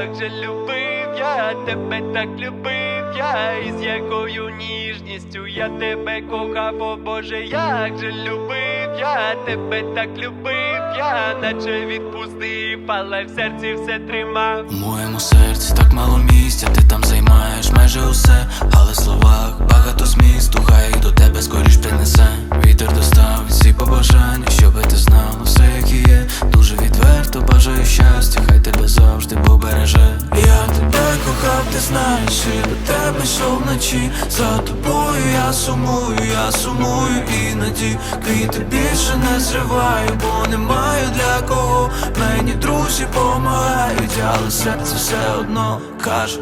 як же любив я тебе так любив я, і з якою ніжністю я тебе кохав, о Боже, як же любив я тебе так любив я, наче відпустив, але в серці все тримав. В моєму серці так мало місця, ти знаєш, і до тебе йшов вночі. За тобою я сумую, я сумую іноді. Квіти більше не зриваю, бо немає для кого. Мені друзі помагають, але серце все одно каже.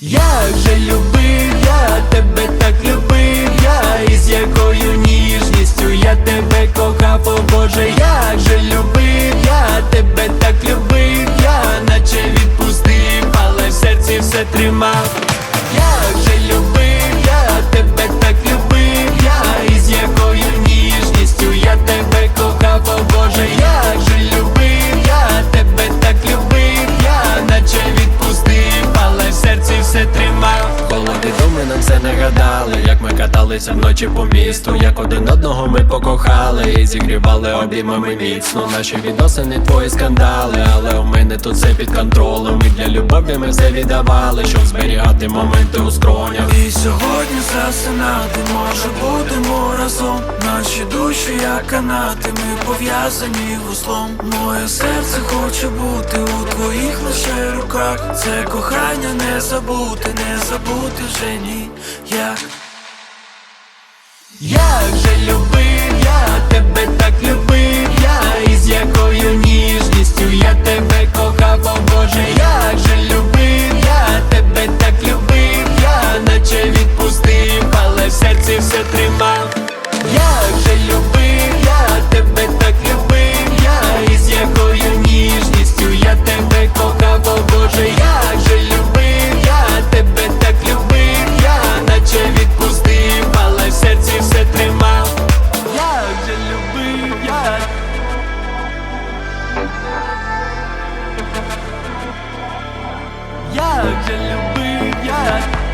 Як же любив я тебе так любив я, і з якою ніжністю я тебе кохав, о Боже, як же любив серці все як вночі по місту, як один одного ми покохали і зігрівали обіймами міцно. Наші відносини, твої скандали, але у мене тут все під контролем. І для любові ми все віддавали, щоб зберігати моменти у скронях. І сьогодні засинати може будемо разом. Наші душі, як канати, ми пов'язані вузлом. Моє серце хоче бути у твоїх лише руках. Це кохання не забути, не забути вже ні. Як же любив завжди любив я.